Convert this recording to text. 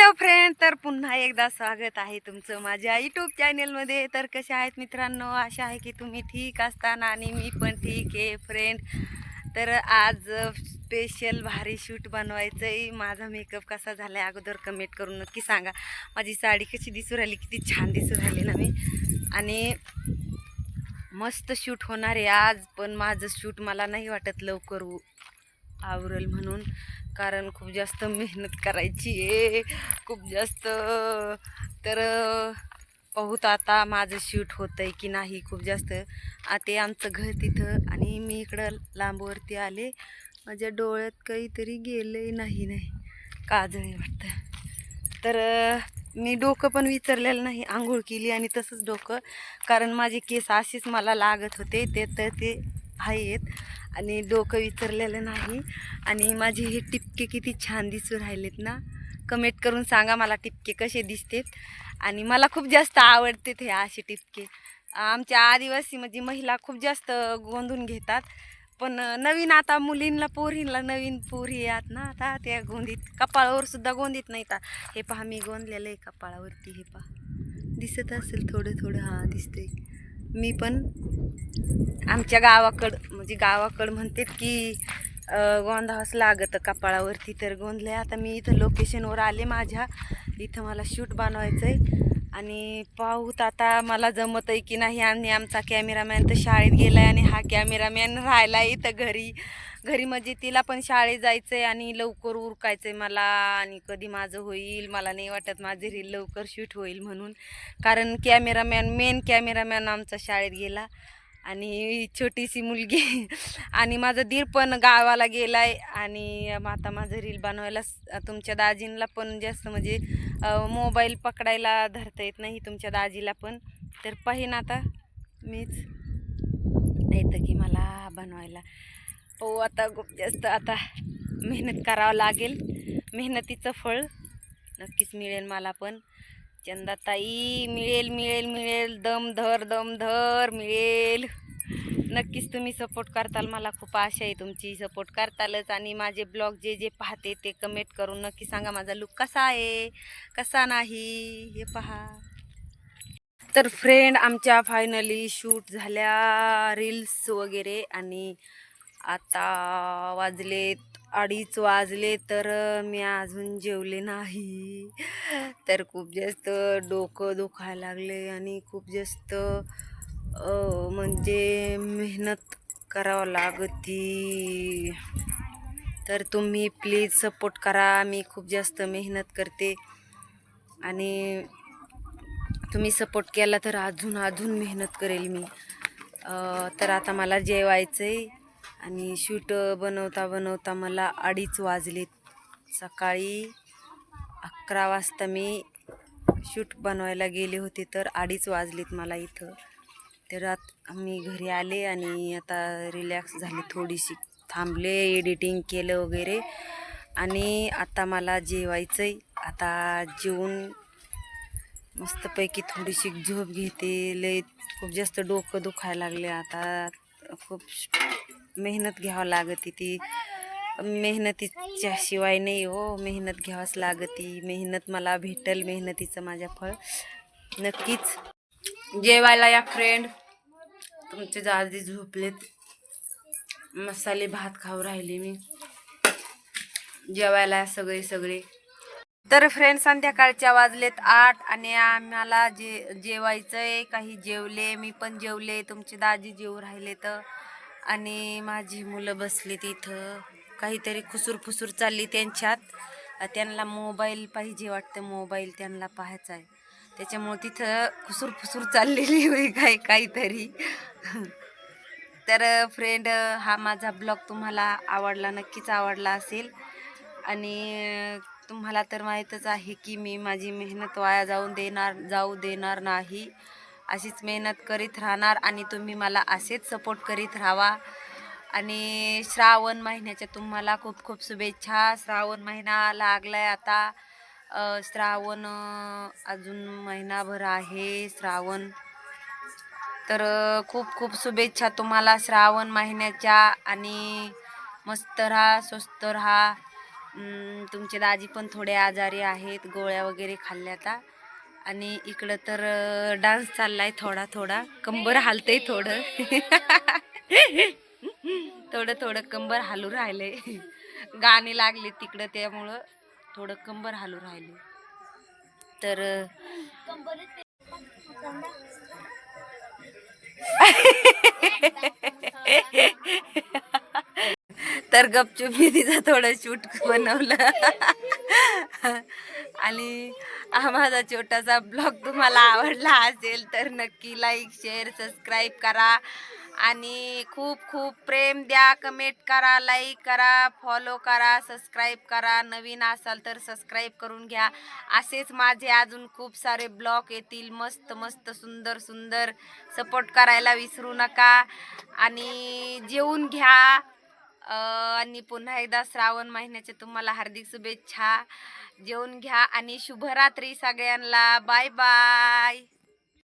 Hello friend तर पुन्हा एकदा स्वागत आहे तुमचं माझ्या यूट्यूब चॅनेलमध्ये. तर कसे आहेत मित्रांनो? आशा आहे की तुम्ही ठीक असताना आणि मी पण ठीक आहे फ्रेंड. तर आज स्पेशल भारी शूट बनवायचं आहे माझा मेकअप कसा झाला आहे अगोदर कमेंट करून नक्की सांगा. माझी साडी कशी दिसू राहिली किती छान दिसू राहिली ना मी. आणि मस्त शूट होणार आहे आज पण माझं शूट मला नाही वाटत लवकर आवरेल म्हणून. कारण खूप जास्त मेहनत करायची आहे. खूप जास्त तर पाहूत आता माझं शूट होतं आहे की नाही खूप जास्त. आते ते आमचं घर तिथं आणि मी इकडं लांबवरती आले. माझ्या डोळ्यात काहीतरी गेलंय नाही नाही. काजळी वाटतं. तर मी डोकं पण विचारलेलं नाही. आंघोळ केली आणि तसंच डोकं. कारण माझे केस असेच मला लागत होते. ते तर ते आहेत आणि डोकं विसरलेलं नाही. आणि माझे हे टिपके किती छान दिसू राहिलेत ना. कमेंट करून सांगा मला टिपके कसे दिसतेत. आणि मला खूप जास्त आवडतेत हे असे टिपके. आमच्या आदिवासी म्हणजे महिला खूप जास्त गोंधून घेतात. पण नवीन आता मुलींना पोरींना नवीन पोरी आहेत ना. आता त्या गोंदीत कपाळावर सुद्धा गोंदीत नाही हे पहा मी गोंदलेलं आहे कपाळावरती हे पहा. दिसत असेल थोडं थोडं. हां दिसतंय. मी पण आमच्या गावाकडं म्हणजे गावाकडं म्हणतात की गोंधावास लागत लागतं कपाळावरती तर गोंधले आता मी इथं लोकेशनवर आले माझ्या. इथं मला शूट बनवायचं आहे आणि पाहूत आता मला जमत आहे की नाही आणि आमचा कॅमेरामॅन तर शाळेत गेला आहे आणि हा कॅमेरामॅन राहिला आहे इथं घरी. घरी म्हणजे तिला पण शाळेत जायचं आहे आणि लवकर उरकायचं आहे मला आणि कधी माझं होईल मला नाही वाटत माझे रील लवकर शूट होईल म्हणून. कारण कॅमेरामॅन मेन कॅमेरामॅन आमचा शाळेत गेला. आणि छोटीशी मुलगी. आणि माझा दीर पण गावाला गेला आहे आणि आता माझं रील बनवायला तुमच्या दाजींला पण जास्त म्हणजे मोबाईल पकडायला धरता येत नाही तुमच्या दाजीला पण. तर पाहीन आता मीच. येतं की मला बनवायला. हो आता खूप जास्त आता मेहनत करावं लागेल. मेहनतीचं फळ नक्कीच मिळेल मला पण. चंदाताई मिळेल मिळेल मिळेल. दम धर दम धर मिळेल. नक्कीच तुम्ही सपोर्ट करताल. मला खूप आशा आहे तुमची सपोर्ट करतालच. आणि माझे ब्लॉग जे जे पाहते ते कमेंट करून नक्की सांगा माझा लुक कसा आहे कसा नाही हे पहा. तर फ्रेंड आमच्या फायनली शूट झाल्या रील्स वगैरे. आणि आता वाजलेत अडीच वाजले तर मी अजून जेवले नाही. तर खूप जास्त डोकं दुखायला लागले आणि खूप जास्त म्हणजे मेहनत करावं लागती. तर तुम्ही प्लीज सपोर्ट करा मी खूप जास्त मेहनत करते. आणि तुम्ही सपोर्ट केला तर अजून अजून मेहनत करेल मी. तर आता मला जेवायचं आहे आणि शूट बनवता बनवता मला अडीच वाजलेत. सकाळी अकरा वाजता मी शूट बनवायला गेले होते तर अडीच वाजलेत मला इथं. तर आत मी घरी आले आणि आता रिलॅक्स झाली थोडीशी. थांबले एडिटिंग केलं वगैरे. आणि आता मला जेवायचं आहे आता जेवून मस्तपैकी थोडीशी झोप घेते. लय खूप जास्त डोकं दुखायला लागले आता खूप मेहनत घ्यावं लागते ती. मेहनतीच्या शिवाय नाही हो मेहनत घ्यावंच लागती. मेहनत मला भेटल मेहनतीचं माझ्या फळ. नक्कीच. जेवायला या फ्रेंड तुमचे दादी झोपलेत. मसाले भात खाऊ राहिले मी. जेवायला सगळे सगळे. तर फ्रेंड संध्याकाळच्या वाजलेत आठ आणि आम्हाला जे जेवायचं आहे काही जेवले मी पण जेवले. तुमचे दाजी जेवू राहिले तर आणि माझी मुलं बसली तिथं. काहीतरी खुसूर फुसूर चालली त्यांच्यात. त्यांना मोबाईल पाहिजे वाटतं. मोबाईल त्यांना पाहायचा आहे. त्याच्यामुळे तिथं खुसूर फुसूर चाललेली होई काय काहीतरी. तर फ्रेंड हा माझा ब्लॉग तुम्हाला आवडला नक्कीच आवडला असेल. आणि तुम्हाला तर माहीतच आहे की मी माझी मेहनत वाया जाऊन देणार जाऊ देणार नाही. अशीच मेहनत करीत राहणार आणि तुम्ही मला असेच सपोर्ट करीत राहावा. आणि श्रावण महिन्याच्या तुम्हाला खूप खूप शुभेच्छा. श्रावण महिना लागलाय आता. श्रावण अजून महिनाभर आहे श्रावण. तर खूप खूप शुभेच्छा तुम्हाला श्रावण महिन्याच्या आणि मस्त राहा स्वस्त राहा. तुमचे दाजी पण थोडे आजारी आहेत गोळ्या वगैरे खाल्ल्या आता. आणि इकडं तर डान्स चाललाय थोडा थोडा. कंबर हालते थोडं. थोडं थोडं कंबर हालू राहिले. गाणी लागले तिकडं त्यामुळं थोडं कंबर हालू राहिले. तर तर गपचूप मी तिचं थोडं शूट बनवलं. आणि हा माझा छोटासा ब्लॉग तुम्हाला आवडला असेल तर नक्की लाईक शेअर सबस्क्राईब करा. आणि खूप खूप प्रेम द्या कमेंट करा लाईक करा फॉलो करा सबस्क्राईब करा. नवीन असाल तर सबस्क्राईब करून घ्या. असेच माझे अजून खूप सारे ब्लॉग येतील. मस्त मस्त सुंदर सुंदर सपोर्ट करायला विसरू नका. आणि जेवून घ्या. आणि पुन्हा एकदा श्रावण महिन्याच्या तुम्हाला हार्दिक शुभेच्छा. जेवून घ्या आणि शुभरात्री सगळ्यांना. Bye bye.